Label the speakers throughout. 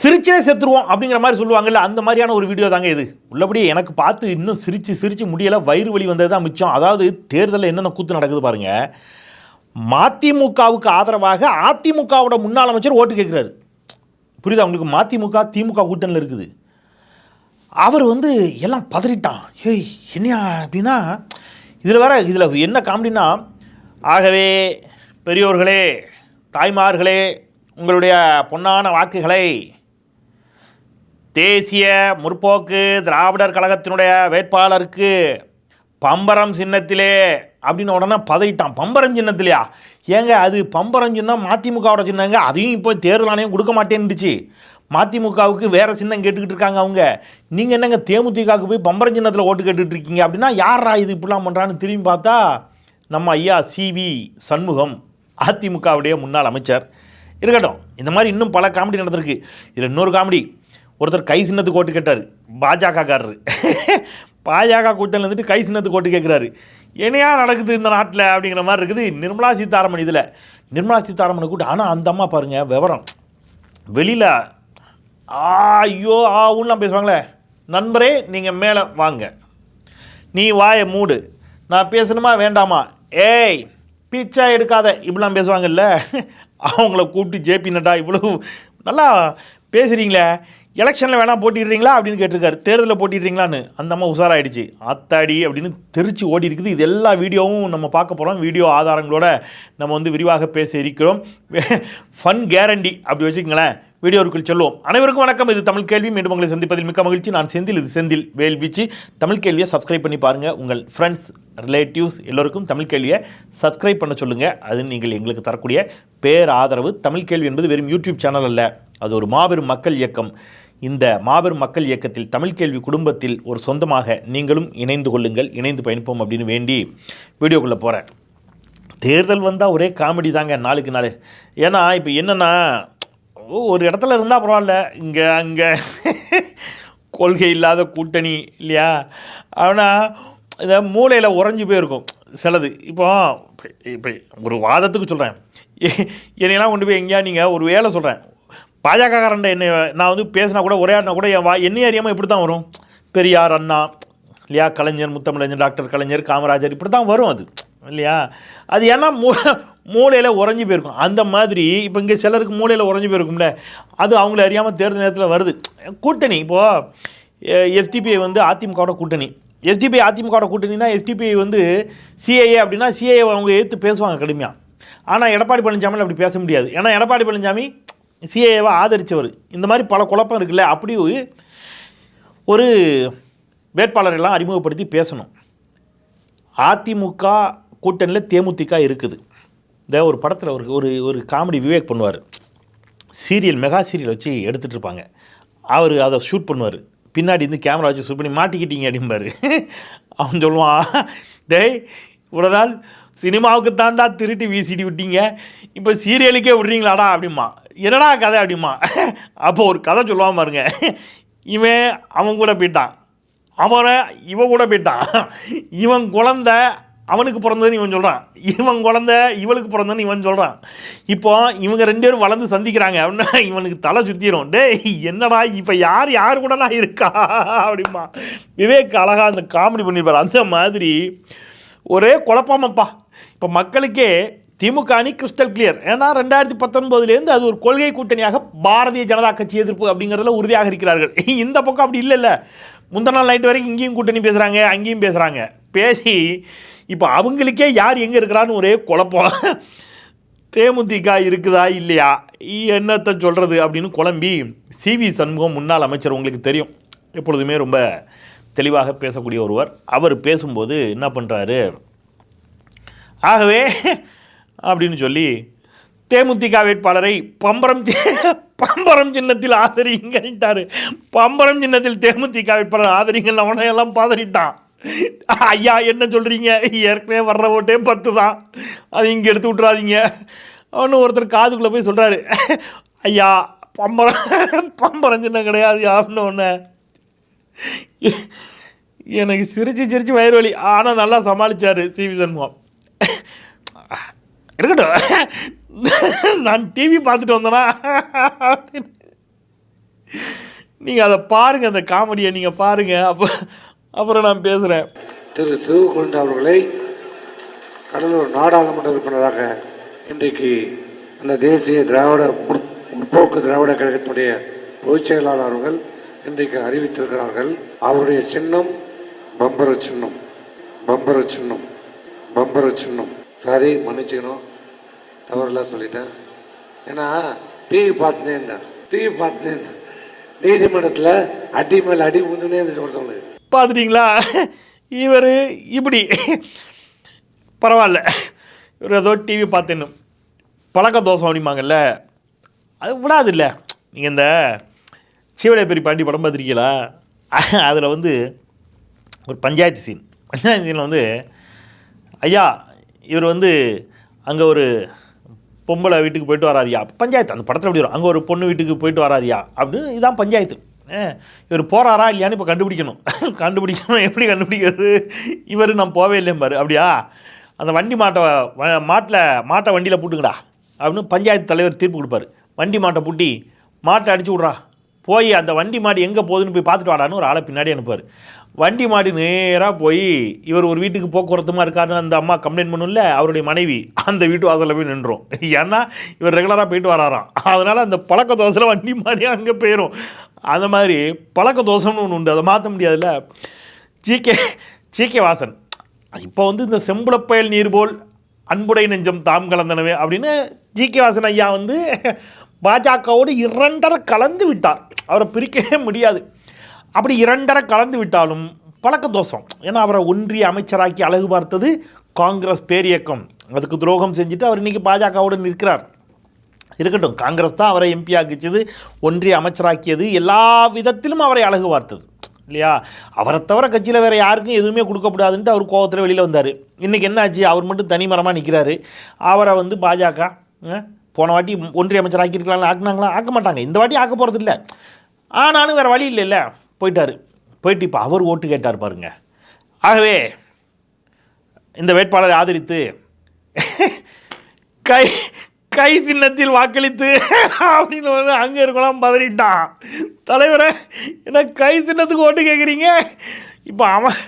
Speaker 1: சிரிச்சே செத்துருவோம் அப்படிங்கிற மாதிரி சொல்லுவாங்கல்ல அந்த மாதிரியான ஒரு வீடியோ தாங்க இது. உள்ளபடி எனக்கு பார்த்து இன்னும் சிரித்து சிரித்து முடியலை வயிறு வலி வந்தது தான் மிச்சம். அதாவது தேர்தலில் என்னென்ன கூத்து நடக்குது பாருங்கள் மதிமுகவுக்கு ஆதரவாக அதிமுகவோட முன்னாள் அமைச்சர் ஓட்டு கேட்குறாரு புரியுதா? உங்களுக்கு மதிமுக திமுக கூட்டணியில் இருக்குது. அவர் வந்து எல்லாம் பதறிட்டான். ஏய் என்னையா அப்படின்னா இதில் வேற இதில் என்ன காமெடினா ஆகவே பெரியோர்களே தாய்மார்களே உங்களுடைய பொன்னான வாக்குகளை தேசிய முற்போக்கு திராவிடர் கழகத்தினுடைய வேட்பாளருக்கு பம்பரம் சின்னத்திலே அப்படின்னு உடனே பதறிட்டான். பம்பரம் சின்னத்திலையா? ஏங்க அது பம்பரம் சின்னம் மதிமுகவோட சின்னங்க அதையும் இப்போ தேர்தல் ஆணையம் கொடுக்க மாட்டேன்னுச்சு. மதிமுகவுக்கு வேறு சின்னம் கேட்டுக்கிட்டு இருக்காங்க அவங்க. நீங்கள் என்னங்க தேமுதிகவுக்கு போய் பம்பரம் சின்னத்தில் ஓட்டு கேட்டுட்டு இருக்கீங்க? அப்படின்னா யாரா இது இப்படிலாம் பண்ணுறான்னு திரும்பி பார்த்தா நம்ம ஐயா சிவி சண்முகம் அதிமுகவுடைய முன்னாள் அமைச்சர். இருக்கட்டும். இந்த மாதிரி இன்னும் பல காமெடி நடந்திருக்கு. இதில் இன்னொரு காமெடி ஒருத்தர் கை சின்னத்துக்கு ஓட்டு கேட்டார். பாஜகக்காரரு பாஜக கூட்டணியில் இருந்துட்டு கை சின்னத்துக்கு ஓட்டு கேட்குறாரு என்னையா நடக்குது இந்த நாட்டில் அப்படிங்கிற மாதிரி இருக்குது. நிர்மலா சீதாராமன் இதில். நிர்மலா சீதாராமனை கூட்டு ஆனால் அந்த அம்மா பாருங்கள் விவரம். வெளியில் ஆ ஐயோ ஆ ஊன்லாம் பேசுவாங்களே. நண்பரே நீங்கள் மேலே வாங்க. நீ வாயை மூடு. நான் பேசணுமா வேண்டாமா? ஏய் பீச்சா எடுக்காத. இப்படிலாம் பேசுவாங்கல்ல. அவங்கள கூப்பிட்டு ஜேபி நட்டா இவ்வளோ நல்லா பேசுகிறீங்களே எலெக்ஷனில் வேணால் போட்டிடுறீங்களா அப்படின்னு கேட்டிருக்காரு. தேர்தலில் போட்டிடுறீங்களான்னு. அந்த அம்மா உஷாராயிடுச்சு. அத்தாடி அப்படின்னு தெரிச்சு ஓடி இருக்குது. இது எல்லா வீடியோவும் நம்ம பார்க்க போகிறோம் வீடியோ ஆதாரங்களோட நம்ம வந்து விரிவாக பேச இருக்கிறோம். ஃபன் கேரண்டி அப்படி வச்சுக்கங்களேன். வீடியோவுக்குள் செல்வோம். அனைவருக்கும் வணக்கம். இது தமிழ் கேள்வி. மீண்டும் உங்களை சந்திப்பதில் மிக்க மகிழ்ச்சி. நான் செந்தில். இது செந்தில் வேல்வீச்சு. தமிழ் கேள்வியை சப்ஸ்கிரைப் பண்ணி பாருங்கள் உங்கள் ஃப்ரெண்ட்ஸ் ரிலேட்டிவ்ஸ் எல்லோருக்கும் தமிழ் கேள்வியை சப்ஸ்கிரைப் பண்ண சொல்லுங்கள் அது நீங்கள் எங்களுக்கு தரக்கூடிய பேர் ஆதரவு தமிழ் கேள்வி என்பது வெறும் யூடியூப் சேனல் அல்ல. அது ஒரு மாபெரும் மக்கள் இயக்கம். இந்த மாபெரும் மக்கள் இயக்கத்தில் தமிழ் கேள்வி குடும்பத்தில் ஒரு சொந்தமாக நீங்களும் இணைந்து கொள்ளுங்கள். இணைந்து பயணிப்போம் அப்படின்னு வேண்டி வீடியோக்குள்ளே போகிறேன் தேர்தல் வந்தால் ஒரே காமெடி தாங்க நாளுக்கு நாள். ஏன்னா இப்போ என்னென்னா ஒரு இடத்துல இருந்தால் பரவாயில்ல. இங்கே அங்கே. கொள்கை இல்லாத கூட்டணி இல்லையா? ஆனால் இந்த மூளையில் உறைஞ்சி போயிருக்கும் சிலது. இப்போ இப்போ ஒரு வாதத்துக்கு சொல்கிறேன் என்னையெல்லாம் கொண்டு போய் எங்கேயா நீங்கள் ஒரு வேலை சொல்கிறேன் பாஜகக்காரன்ட்ட என்னை நான் வந்து பேசினா கூட உரையாடினா கூட என் வா என்னையும் அறியாமல் இப்படி தான் வரும். பெரியார் அண்ணா இல்லையா? கலைஞர் முத்தமிழஞ்சர் டாக்டர் கலைஞர் காமராஜர் இப்படி தான் வரும் அது இல்லையா? அது ஏன்னா மூ மூளையில் உறைஞ்சி போயிருக்கும். அந்த மாதிரி இப்போ இங்கே சிலருக்கு மூளையில் உறைஞ்சி போயிருக்கும்ல. அது அவங்கள அறியாமல் தேர்தல் நேரத்தில் வருது. கூட்டணி இப்போது எஸ்டிபிஐ வந்து அதிமுகவோட கூட்டணி. எஸ்டிபிஐ அதிமுகவோட கூட்டணினா எஸ்டிபிஐ வந்து சிஏஏ அப்படின்னா சிஏஏ அவங்க எடுத்து பேசுவாங்க கடுமையாக ஆனால் எடப்பாடி பழனிசாமியில் அப்படி பேச முடியாது. ஏன்னா எடப்பாடி பழனிசாமி சிஏஏவை ஆதரித்தவர் இந்த மாதிரி பல குழப்பம் இருக்குல்ல. அப்படி ஒரு வேட்பாளரெல்லாம் அறிமுகப்படுத்தி பேசணும். அதிமுக கூட்டணியில் தேமுதிக இருக்குது. இந்த ஒரு படத்தில் ஒரு ஒரு ஒரு காமெடி விவேக் பண்ணுவார். சீரியல் மெகா சீரியல் வச்சு எடுத்துகிட்டு இருப்பாங்க. அவர் அதை ஷூட் பண்ணுவார். பின்னாடி இருந்து கேமரா வச்சு ஷூட் பண்ணி மாட்டிக்கிட்டீங்க அப்படிம்பாரு. அவன் சொல்லுவான் டேய் இவ்வளோ நாள் சினிமாவுக்கு தாண்டா திருட்டி வீசிட்டு விட்டீங்க. இப்போ சீரியலுக்கே விட்றீங்களாடா அப்படிமா என்னடா கதை அப்படிமா அப்போ ஒரு கதை சொல்லுவான் பாருங்க. இவன் அவன் கூட போயிட்டான். அவனை இவன் கூட போயிட்டான். இவன் குழந்த அவனுக்கு பிறந்ததுன்னு இவன் சொல்கிறான் இவன் குழந்த இவளுக்கு பிறந்தன்னு இவன் சொல்கிறான் இப்போ இவங்க ரெண்டு பேரும் வளர்ந்து சந்திக்கிறாங்க அப்படின்னா இவனுக்கு தலை சுற்றிடும் டே என்னடா இப்போ யார் யார் கூடலாம் இருக்கா? அப்படிமா விவேக் அழகா அந்த காமெடி பண்ணியிருப்பார் அந்த மாதிரி ஒரே குழப்பமப்பா. இப்போ மக்களுக்கே திமுக அணி கிறிஸ்டல் கிளியர் ஏன்னா ரெண்டாயிரத்தி பத்தொன்பதுலேருந்து அது ஒரு கொள்கை கூட்டணியாக பாரதிய ஜனதா கட்சி எதிர்ப்பு அப்படிங்கிறதுல உறுதியாக இருக்கிறார்கள். இந்த பக்கம் அப்படி இல்லைல்ல. முந்தின நாள் நைட்டு வரைக்கும் இங்கேயும் கூட்டணி பேசுகிறாங்க அங்கேயும் பேசுகிறாங்க பேசி இப்போ அவங்களுக்கே யார் எங்கே இருக்கிறான்னு ஒரே குழப்பம். தேமுதிக இருக்குதா இல்லையா? என்னத்தை சொல்கிறது அப்படின்னு குழம்பி சிவி சண்முகம் முன்னாள் அமைச்சர் உங்களுக்கு தெரியும். எப்பொழுதுமே ரொம்ப தெளிவாக பேசக்கூடிய ஒருவர். அவர் பேசும்போது என்ன பண்ணுறாரு ஆகவே அப்படின்னு சொல்லி தேமுதிக வேட்பாளரை பம்பரம் பம்பரம் சின்னத்தில் ஆதரிங்கன்ட்டாரு பம்பரம் சின்னத்தில் தேமுதிக வேட்பாளர் ஆதரிங்கன்னு அவனையெல்லாம் பாதறிட்டான் ஐயா என்ன சொல்கிறீங்க ஏற்கனவே வர்ற ஓட்டே பத்து தான். அது இங்கே எடுத்து விட்றாதீங்க அவனு ஒருத்தர் காதுக்குள்ளே போய் சொல்கிறாரு ஐயா பம்பரம் பம்பரம் சின்ன கிடையாது அப்படின்னு ஒன்று எனக்கு சிரிச்சு சிரிச்சு வயிறு வலி. ஆனால் நல்லா சமாளித்தார் சிவி சண்முகம். இருக்கட்டும். நான் டிவி பார்த்துட்டு வந்தேனா? நீங்கள் அதை பாருங்கள் அந்த காமெடியை நீங்கள் பாருங்கள் அப்போ அப்புறம் நான் பேசுகிறேன்
Speaker 2: திரு சிவகுழந்தை அவர்களை கடலூர் நாடாளுமன்ற உறுப்பினராக இன்றைக்கு அந்த தேசிய திராவிட முற்- முற்போக்கு திராவிட கழகத்தினுடைய பொதுச் செயலாளர் அவர்கள் இன்றைக்கு அறிவித்திருக்கிறார்கள். அவருடைய சின்னம் பம்பர சின்னம் பம்பர சின்னம் பம்பர சின்னம். சாரி மன்னிச்சுக்கணும். தவறுலாம் சொல்லிட்டேன். ஏன்னா டிவி பார்த்துட்டே இருந்தேன் டிவி பார்த்துட்டே இருந்தேன் நீதிமன்றத்தில் அடி மேலே அடி உந்துனே இருந்துச்சு ஒருத்தவங்களுக்கு
Speaker 1: பார்த்துட்டிங்களா? இவர் இப்படி. பரவாயில்ல. இவர் ஏதோ டிவி பார்த்தேன்னு. பழக்க தோசை அப்படிம்பாங்கல்ல. அது விடாது இல்லை நீங்கள் இந்த சிவடைய பெரிய பாண்டி படம் பார்த்துருக்கீங்களா? அதில் வந்து ஒரு பஞ்சாயத்து சீன் பஞ்சாயத்து சீனில் வந்து ஐயா இவர் வந்து அங்கே ஒரு பொம்பளை வீட்டுக்கு போயிட்டு வராரியா பஞ்சாயத்து அந்த படத்தில் எப்படி வரும். அங்கே ஒரு பொண்ணு வீட்டுக்கு போயிட்டு வராரியா அப்படின்னு இதுதான் பஞ்சாயத்து. இவர் போகிறாரா இல்லையான்னு இப்போ கண்டுபிடிக்கணும். கண்டுபிடிக்கணும். எப்படி கண்டுபிடிக்கிறது? இவர் நான் போவே இல்லைம்பாரு அப்படியா? அந்த வண்டி மாட்டை மாட்டில் மாட்டை வண்டியில் பூட்டுங்கடா. அப்படின்னு பஞ்சாயத்து தலைவர் தீர்ப்பு கொடுப்பாரு. வண்டி மாட்டை பூட்டி மாட்டை அடிச்சு விட்றா. போய் அந்த வண்டி மாடு எங்கே போகுதுன்னு போய் பார்த்துட்டு வாடான்னு ஒரு ஆளை பின்னாடி அனுப்பார் வண்டி மாடு நேராக போய் இவர் ஒரு வீட்டுக்கு போக்குவரத்துமா இருக்காருன்னு அந்த அம்மா கம்ப்ளைண்ட் பண்ணும்ல அவருடைய மனைவி அந்த வீட்டு வாசலில் போய் நின்றோம் ஏன்னா இவர் ரெகுலராக போயிட்டு வராராம். அதனால் அந்த பழக்க தோசையில் வண்டி மாடி அங்கே போயிடும் அந்த மாதிரி பழக்க தோஷம்னு ஒன்று உண்டு. அதை மாற்ற முடியாதுல்ல. GK GK Vasan. இப்போ வந்து இந்த செம்புளப்பயல் நீர் போல் அன்புடை நெஞ்சம் தாம் கலந்தனவே அப்படின்னு ஜிகே வாசன் ஐயா வந்து பாஜகவோடு இரண்டரை கலந்து விட்டார். அவரை பிரிக்கவே முடியாது. அப்படி இரண்டரை கலந்து விட்டாலும் பழக்க தோஷம். ஏன்னா அவரை ஒன்றிய அமைச்சராக்கி அழகு பார்த்தது காங்கிரஸ் பேரியக்கம். அதுக்கு துரோகம் செஞ்சுட்டு அவர் இன்றைக்கி பாஜகவோடு நிற்கிறார். இருக்கட்டும். காங்கிரஸ் தான் அவரை எம்பி ஆக்கிச்சது ஒன்றிய அமைச்சராக்கியது எல்லா விதத்திலும் அவரை அழகு பார்த்தது இல்லையா? அவரை தவிர கட்சியில் வேறு யாருக்கும் எதுவுமே கொடுக்கக்கூடாதுன்ட்டு அவர் கோவத்தில் வெளியில் வந்தார். இன்றைக்கி என்ன ஆச்சு அவர் மட்டும் தனிமரமாக நிற்கிறாரு அவரை வந்து பாஜக போன வாட்டி ஒன்றிய அமைச்சர் ஆக்கியிருக்கலாம் ஆக்குனாங்களா? ஆக்க மாட்டாங்க. இந்த வாட்டி ஆக்க போகிறது இல்லை. ஆனாலும் வேறு வழி இல்லைல்ல. போயிட்டார். போயிட்டு இப்போ அவர் ஓட்டு கேட்டார் பாருங்க. ஆகவே இந்த வேட்பாளரை ஆதரித்து கை கை சின்னத்தில் வாக்களித்து அப்படின்னு வந்து அங்கே இருக்கலாம் பதறிட்டான் தலைவரை என்ன கை சின்னத்துக்கு ஓட்டு கேட்குறீங்க இப்போ அவன்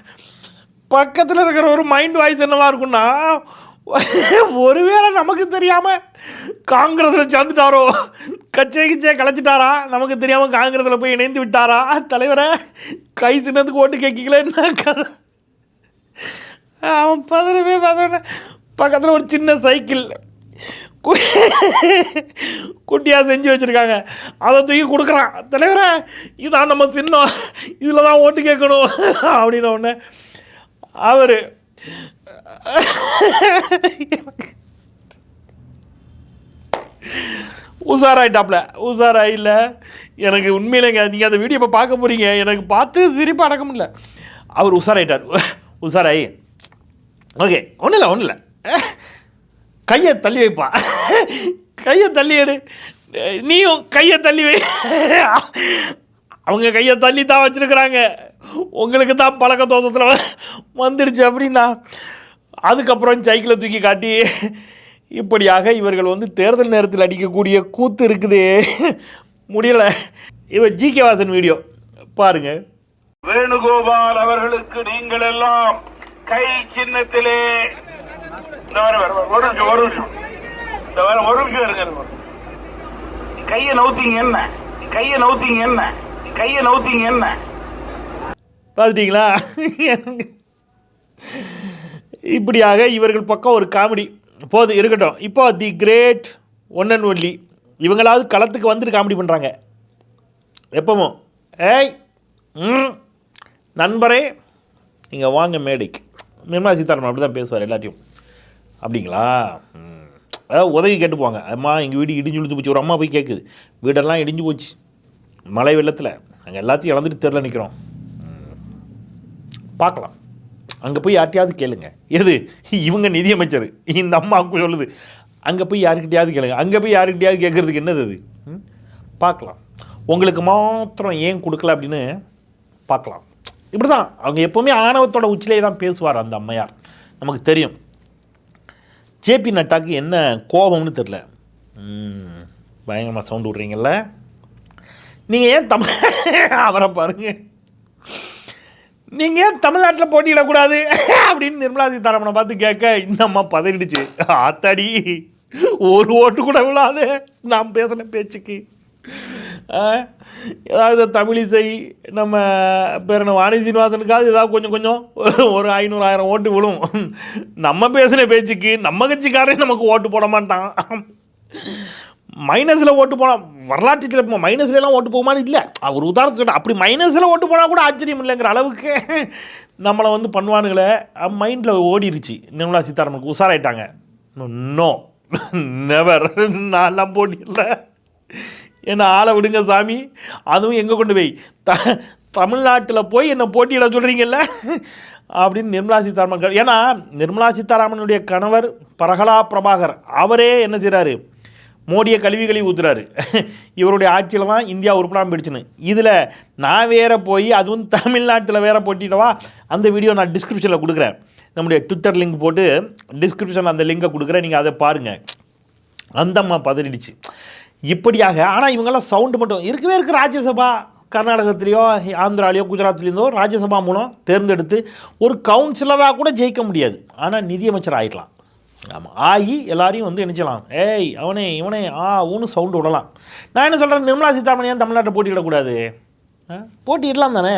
Speaker 1: பக்கத்தில் இருக்கிற ஒரு மைண்ட் வாய்ஸ் என்னவா இருக்குன்னா ஒருவேளை நமக்கு தெரியாமல் காங்கிரஸில் சேர்ந்துட்டாரோ கச்சே கிச்சே கலைச்சிட்டாரா நமக்கு தெரியாமல் காங்கிரஸில் போய் இணைந்து விட்டாரா? தலைவரை கை சின்னத்துக்கு ஓட்டு கேட்கல என்ன கதை? அவன் பதறவே பதற பக்கத்தில் ஒரு சின்ன சைக்கிள் குட்டியாக செஞ்சு வச்சுருக்காங்க. அதை தூக்கி கொடுக்குறான். தலைவரே இதான் நம்ம சின்னம். இதில் தான் ஓட்டு கேட்கணும். அப்படின்ன உடனே அவர் உஷாராயிட்டாப்ல. உஷாராயில்ல. எனக்கு உண்மையிலங்க நீங்கள் அந்த வீடியோ இப்போ பார்க்க போகிறீங்க எனக்கு பார்த்து சிரிப்பாக அடக்க முடியல. அவர் உஷாராயிட்டார். உஷாராயி. ஓகே ஒன்றும் இல்லை ஒன்றும் இல்லை கையை தள்ளி வைப்பா. கையை தள்ளி எடு. நீயும் கையை தள்ளி வை. அவங்க கையை தள்ளி தான் வச்சுருக்குறாங்க. உங்களுக்கு தான் பழக்க தோட்டத்தில் வந்துடுச்சு அப்படின்னா அதுக்கப்புறம் சைக்கிளை தூக்கி காட்டி இப்படியாக இவர்கள் வந்து தேர்தல் நேரத்தில் அடிக்கக்கூடிய கூத்து இருக்குதே. முடியலை. இவன் ஜி கே வாசன் வீடியோ. பாருங்க.
Speaker 3: வேணுகோபால் அவர்களுக்கு நீங்கள் எல்லாம் கை சின்னத்திலே இந்த வர வர ஒரு நிமிஷம் ஒரு நிமிஷம். இந்த வர ஒரு நிமிஷம் இருங்க கையை நவுத்தீங்க என்ன? கையை நவுத்தீங்க என்ன? கையை நவுத்தீங்க என்ன?
Speaker 1: பார்த்துட்டீங்களா? இப்படியாக இவர்கள் பக்கம் ஒரு காமெடி போது இருக்கட்டும். இப்போ the great one and only இவங்களாவது களத்துக்கு வந்துட்டு காமெடி பண்ணுறாங்க எப்பவும். ஏய் ம் நண்பரே நீங்கள் வாங்க மேடைக்கு. நிர்மலா சீதாராமன் அப்படி தான் பேசுவார் எல்லாத்தையும். அப்படிங்களா? அதாவது உதவி கேட்டு போவாங்க. அம்மா எங்கள் வீடு இடிஞ்சு விழுந்து போச்சு. ஒரு அம்மா போய் கேட்குது வீடெல்லாம் இடிஞ்சு போச்சு. மழை வெள்ளத்தில். நாங்கள் எல்லாத்தையும் இழந்துட்டு தெருல நிற்கிறோம் பார்க்கலாம். அங்கே போய் யார்கிட்டயாவது கேளுங்க. எது? இவங்க நிதியமைச்சர். இந்த அம்மாவுக்கு சொல்லுது. அங்கே போய் யாருக்கிட்டையாவது கேளுங்க. அங்கே போய் யாருக்கிட்டையாவது கேட்குறதுக்கு என்னது அது? ம்? பார்க்கலாம். உங்களுக்கு மாத்திரம் ஏன் கொடுக்கல அப்படின்னு பார்க்கலாம். இப்படி தான் அவங்க எப்போவுமே ஆணவத்தோட உச்சிலே தான் பேசுவார் அந்த அம்மையார். நமக்கு தெரியும். ஜேபி நட்டாக்கு என்ன கோபம்னு தெரில பயங்கரமாக சவுண்டு விட்றீங்கல்ல. நீங்கள் ஏன் தமிழ் அவரை பாருங்க. நீங்கள் ஏன் தமிழ்நாட்டில் போட்டியிடக்கூடாது அப்படின்னு நிர்மலா சீதாராமனை பார்த்து கேட்க இந்த அம்மா பதறிடுச்சு. ஆத்தாடி ஒரு ஓட்டு கூட விழாது. நான் பேசின பேச்சுக்கு. ஆ, ஏதாவது தமிழிசை நம்ம பேர் என்ன வாணி சீனிவாசனுக்காவது ஏதாவது கொஞ்சம் கொஞ்சம் ஒரு ஐநூறு ஆயிரம் ஓட்டு விழும். நம்ம பேசின பேச்சுக்கு நம்ம கட்சிக்காரே நமக்கு ஓட்டு போட மாட்டான். மைனஸில் ஓட்டு போனால் வரலாற்று இப்போ மைனஸ்லாம் ஓட்டு போகுமான்னு இல்லை. அவர் உதாரணம் சொல்ல அப்படி மைனஸில் ஓட்டு போனால் கூட ஆச்சரியம் இல்லைங்கிற அளவுக்கு நம்மளை வந்து பண்ணுவானுங்களே. மைண்டில் ஓடிருச்சு. நிர்மலா சீதாராமனுக்கு உஷாராயிட்டாங்க. நோ நெவர் நான்லாம் போட்டியில்லை என்னை ஆளை விடுங்க சாமி? அதுவும் எங்கே கொண்டு போய்? த தமிழ்நாட்டில் போய் என்னை போட்டியிட சொல்கிறீங்கல்ல அப்படின்னு நிர்மலா சீதாராமன் ஏன்னா நிர்மலா சீதாராமனுடைய கணவர் பிரகலா பிரபாகர் அவரே என்ன செய்கிறாரு மோடியை கழுவி கழுவி ஊத்துறாரு. இவருடைய ஆட்சியில் தான் இந்தியா உருப்படாமல் போயிடுச்சுன்னு. இதில் நான் வேற போய் அதுவும் தமிழ்நாட்டில் வேற போட்டிட்டவா அந்த வீடியோ நான் டிஸ்கிரிப்ஷனில் கொடுக்குறேன். நம்முடைய ட்விட்டர் லிங்க் போட்டு டிஸ்கிரிப்ஷனில் அந்த லிங்கை கொடுக்குறேன். நீங்கள் அதை பாருங்கள் அந்தம்மா பதறிடுச்சு. இப்படியாக ஆனால் இவங்கெல்லாம் சவுண்டு மட்டும் இருக்கவே இருக்குது ராஜ்யசபா கர்நாடகத்திலேயோ ஆந்திராலேயோ குஜராத்லேருந்தோ ராஜ்யசபா மூலம் தேர்ந்தெடுத்து ஒரு கவுன்சிலராக கூட ஜெயிக்க முடியாது. ஆனால் நிதியமைச்சர் ஆகிடலாம் ஆமாம் ஆகி எல்லாரையும் வந்து நினச்சலாம் ஏய் அவனே இவனே ஆ ஊன்னு சவுண்டு விடலாம். நான் என்ன சொல்கிறேன் நிர்மலா சீதாராமன் ஏன் தமிழ்நாட்டை போட்டியிடக்கூடாது? போட்டியிடலாம் தானே?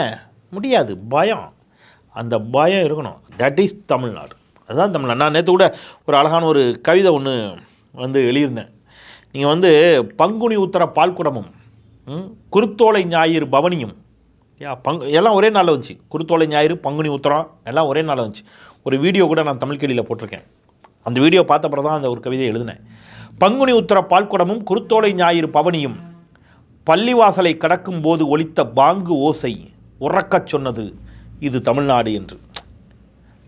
Speaker 1: முடியாது. பயம். அந்த பயம் இருக்கணும். That is Tamil Nadu. அதுதான் தமிழ்நாடு. நான் நேற்று கூட ஒரு அழகான ஒரு கவிதை ஒன்று வந்து எழுதியிருந்தேன். நீங்கள் வந்து பங்குனி உத்தர பால்குடமும் குருத்தோலை ஞாயிறு பவனியும். யா பங் எல்லாம் ஒரே நாளில் வந்துச்சு. குருத்தோலை ஞாயிறு பங்குனி உத்தரம் எல்லாம் ஒரே நாளில் வந்துச்சு. ஒரு வீடியோ கூட நான் தமிழ் கேள்வியில் போட்டிருக்கேன். அந்த வீடியோ பார்த்த பிறகு தான் அந்த ஒரு கவிதையை எழுதினேன். பங்குனி உத்தர பால்குடமும் குருத்தோலை ஞாயிறு பவனியும் பள்ளிவாசலை கடக்கும் போது ஒலித்த பாங்கு ஓசை உறக்கச் சொன்னது இது தமிழ்நாடு என்று.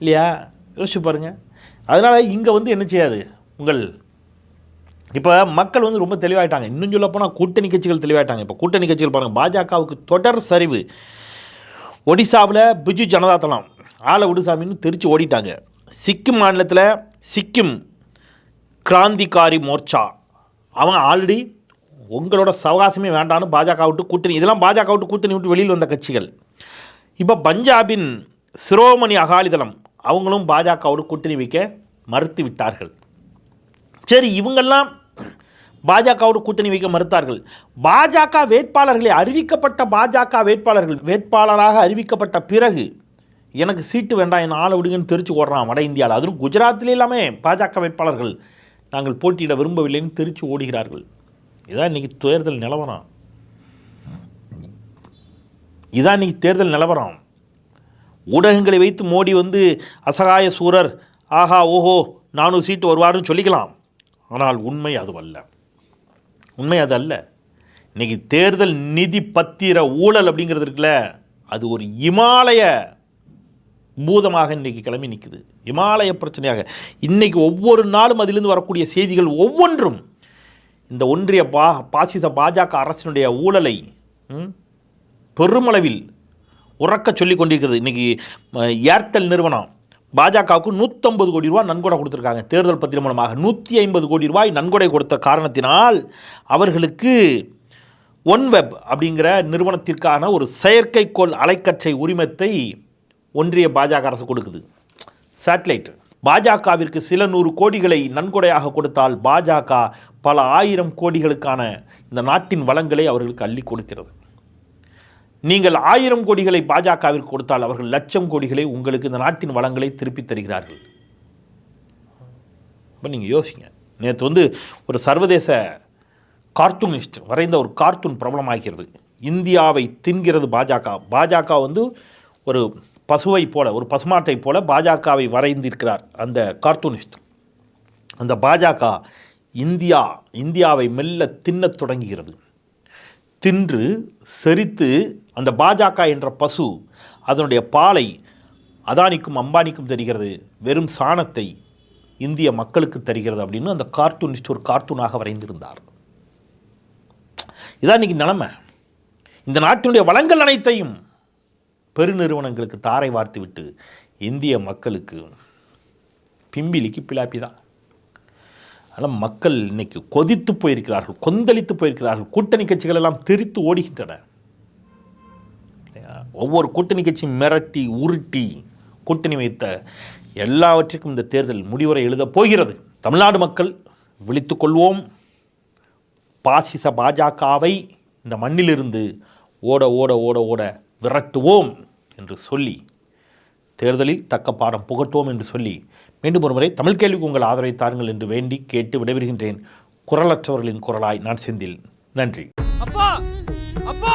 Speaker 1: இல்லையா? யோசிச்சு பாருங்க. அதனால் இங்கே வந்து என்ன செய்யாது? உங்கள் இப்போ மக்கள் வந்து ரொம்ப தெளிவாயிட்டாங்க. இன்னும் சொல்ல போனால் கூட்டணி கட்சிகள் தெளிவாயிட்டாங்க. இப்போ கூட்டணி கட்சிகள் பாருங்கள் பாஜகவுக்கு தொடர் சரிவு. ஒடிசாவில் பிஜு ஜனதா தளம் ஆளை விடுசாமின்னு தெரிச்சு ஓடிட்டாங்க. சிக்கிம் மாநிலத்தில் சிக்கிம் கிராந்திகாரி மோர்ச்சா. அவன் ஆல்ரெடி உங்களோட சவகாசமே வேண்டான்னு பாஜக விட்டு கூட்டணி இதெல்லாம் பாஜக விட்டு கூட்டணி விட்டு வெளியில் வந்த கட்சிகள். இப்போ பஞ்சாபின் சிரோமணி அகாலிதளம் அவங்களும் பாஜகவோடு கூட்டணி வைக்க மறுத்து விட்டார்கள். சரி இவங்கெல்லாம் பாஜகவோடு கூட்டணி வைக்க மறுத்தார்கள். பாஜக வேட்பாளர்களை அறிவிக்கப்பட்ட பாஜக வேட்பாளர்கள் வேட்பாளராக அறிவிக்கப்பட்ட பிறகு எனக்கு சீட்டு வேண்டாம் என் ஆளை விடுங்கன்னு தெரிச்சு ஓடுறான் வட இந்தியாவில். அதுவும் குஜராத்தில் எல்லாமே பாஜக வேட்பாளர்கள் நாங்கள் போட்டியிட விரும்பவில்லைன்னு தெரிச்சு ஓடுகிறார்கள். இதான் இன்னைக்கு தேர்தல் நிலவரம். இதான் இன்னைக்கு தேர்தல் நிலவரம். ஊடகங்களை வைத்து மோடி வந்து அசகாய சூரர் ஆஹா ஓஹோ நானூறு சீட்டு வருவாருன்னு சொல்லிக்கலாம். ஆனால் உண்மை அதுவல்ல உண்மை அது அல்ல. இன்றைக்கி தேர்தல் நிதி பத்திர ஊழல் அப்படிங்கிறது இருக்குல்ல அது ஒரு இமாலய பூதமாக இன்றைக்கி கிளம்பி நிற்குது இமாலய பிரச்சனையாக. இன்றைக்கி ஒவ்வொரு நாளும் அதிலிருந்து வரக்கூடிய செய்திகள் ஒவ்வொன்றும் இந்த ஒன்றிய பா பாசிச பாஜக அரசினுடைய ஊழலை பெருமளவில் உறக்க சொல்லி கொண்டிருக்கிறது. இன்றைக்கி ஏர்டெல் நிறுவனம் பாஜகவுக்கு நூற்றம்பது கோடி ரூபாய் நன்கொடை கொடுத்துருக்காங்க. தேர்தல் பத்திரம் மூலமாக நூற்றி ஐம்பது கோடி ரூபாய் நன்கொடை கொடுத்த காரணத்தினால் அவர்களுக்கு ஒன்வெப் அப்படிங்கிற நிறுவனத்திற்கான ஒரு செயற்கைக்கோள் அலைக்கற்றை உரிமத்தை ஒன்றிய பாஜக அரசு கொடுக்குது. சேட்டலைட் பாஜகவிற்கு சில நூறு கோடிகளை நன்கொடையாக கொடுத்தால் பாஜக பல ஆயிரம் கோடிகளுக்கான இந்த நாட்டின் வளங்களை அவர்களுக்கு அள்ளி கொடுக்கிறது. நீங்கள் ஆயிரம் கோடிகளை பாஜகவிற்கு கொடுத்தால் அவர்கள் லட்சம் கோடிகளை உங்களுக்கு இந்த நாட்டின் வளங்களை திருப்பி தருகிறார்கள். அப்போ நீங்கள் யோசிங்க. நேற்று வந்து ஒரு சர்வதேச கார்ட்டூனிஸ்ட் வரைந்த ஒரு கார்ட்டூன் பிரபலமாகிறது. இந்தியாவை தின்கிறது பாஜக. பாஜக வந்து ஒரு பசுவை போல ஒரு பசுமாட்டை போல பாஜகவை வரைந்திருக்கிறார் அந்த கார்ட்டூனிஸ்ட் அந்த பாஜக இந்தியா இந்தியாவை மெல்ல தின்னத் தொடங்குகிறது. தின்று செரித்து அந்த பாஜக என்ற பசு அதனுடைய பாலை அதானிக்கும் அம்பானிக்கும் தருகிறது. வெறும் சாணத்தை இந்திய மக்களுக்கு தருகிறது அப்படின்னு அந்த கார்ட்டூனிஸ்ட் ஒரு கார்ட்டூனாக வரைந்திருந்தார். இதான் இன்னைக்கு நிலைமை. இந்த நாட்டினுடைய வளங்கள் அனைத்தையும் பெருநிறுவனங்களுக்கு தாரை வார்த்து விட்டு இந்திய மக்களுக்கு பிம்பிலிக்கு பிளாப்பி தான் ஆனால் மக்கள் இன்னைக்கு கொதித்து போயிருக்கிறார்கள் கொந்தளித்து போயிருக்கிறார்கள். கூட்டணி கட்சிகள் எல்லாம் தெரித்து ஓடுகின்றன. ஒவ்வொரு கூட்டணி கட்சியும் மிரட்டி உருட்டி கூட்டணி வைத்த எல்லாவற்றிற்கும் இந்த தேர்தல் முடிவுரை எழுதப் போகிறது. தமிழ்நாடு மக்கள் விழித்து கொள்வோம். பாசிச பாஜகவை இந்த மண்ணிலிருந்து ஓட ஓட ஓட ஓட விரட்டுவோம் என்று சொல்லி தேர்தலில் தக்க பாடம் புகட்டுவோம் என்று சொல்லி மீண்டும் ஒருமுறை தமிழ் கேள்விக்கு உங்கள் ஆதரவை தாருங்கள் என்று வேண்டி கேட்டு விடைபெறுகின்றேன். குரலற்றவர்களின் குரலாய் நான் செந்தில். நன்றி.
Speaker 4: அப்பா! அப்பா!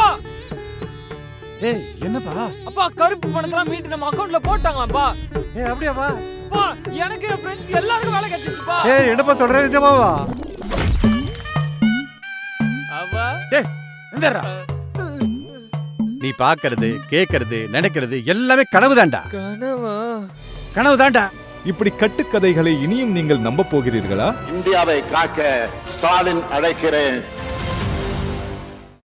Speaker 5: ஏய் என்னப்பா?
Speaker 4: அப்பா கருப்பு பணத்தெல்லாம் மீட்டு நம்ம அக்கவுண்ட்ல போட்டாங்களாம்ப்பா
Speaker 5: ஏய் அப்படியாப்பா
Speaker 4: அப்பா எனக்கு என் ஃப்ரெண்ட்ஸ் எல்லாருக்கும் வேலை கிடைச்சிச்சுப்பா
Speaker 5: ஏய் என்னப்பா சொல்ற நிஜமாவா?
Speaker 4: அப்பா
Speaker 5: டேய் எந்தர்றா நீ பாக்குறது கேக்குறது நினைக்கிறது எல்லாமே கனவு தான்டா
Speaker 4: கனவா?
Speaker 5: கனவு தான்டா
Speaker 6: இப்படி கட்டுக்கதைகளை இனியும் நீங்கள் நம்ப போகிறீர்களா?
Speaker 7: இந்தியாவை காக்க ஸ்டாலின் அழைக்கிறேன்.